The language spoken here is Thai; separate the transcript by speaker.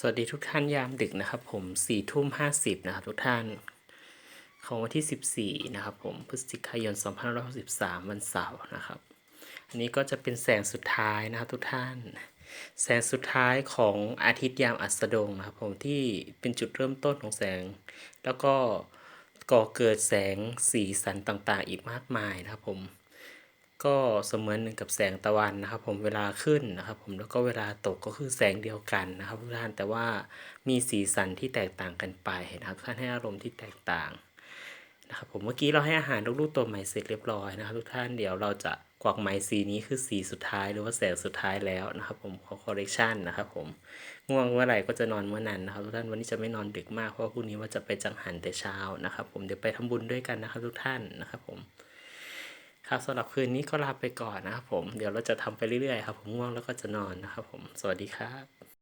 Speaker 1: สวัสดีทุกท่านยามดึกนะครับผมสี่ทุ่มห้าสิบนะครับทุกท่าน ของวันที่สิบสี่นะครับผมพฤศจิกายนสองพันร้อยสิบสามวันเสาร์นะครับ อันนี้ก็จะเป็นแสงสุดท้ายนะครับทุกท่าน แสงสุดท้ายของอาทิตย์ยามอัสดงนะครับผมที่เป็นจุดเริ่มต้นของแสง แล้วก็ก่อเกิดแสงสีสันต่างๆ อีกมากมายนะครับผม ก็เสมือนหนึ่งกับแสงตะวันนะครับ ผมเวลาขึ้นนะครับ ผมแล้วก็เวลาตกก็คือแสงเดียวกันนะครับทุกท่านแต่ว่ามีสีสันที่แตกต่างกันไปนะครับทุกท่านให้อารมณ์ที่แตกต่างนะครับผมเมื่อกี้เราให้อาหารลูกๆตัวใหม่เสร็จเรียบร้อยนะครับ ทุกท่านเดี๋ยวเราจะกวักไหมสีนี้คือสีสุดท้ายหรือว่าแสงสุดท้ายแล้วนะครับ ผมขอคอร์เรคชันนะครับ ผมง่วงเมื่อไหร่ก็จะนอนเมื่อนั้นนะครับ ทุกท่านวันนี้จะไม่นอนดึกมากเพราะว่าพรุ่งนี้ว่าจะไปจังหันแต่เช้านะครับ ผมเดี๋ยวไปทำบุญด้วยกันนะครับ ทุกท่านนะครับ ผม ครับสำหรับคืนนี้ก็ลาไปก่อนนะครับผม เดี๋ยวเราจะทำไปเรื่อยๆครับ ผมง่วงแล้วก็จะนอนนะครับผม สวัสดีครับ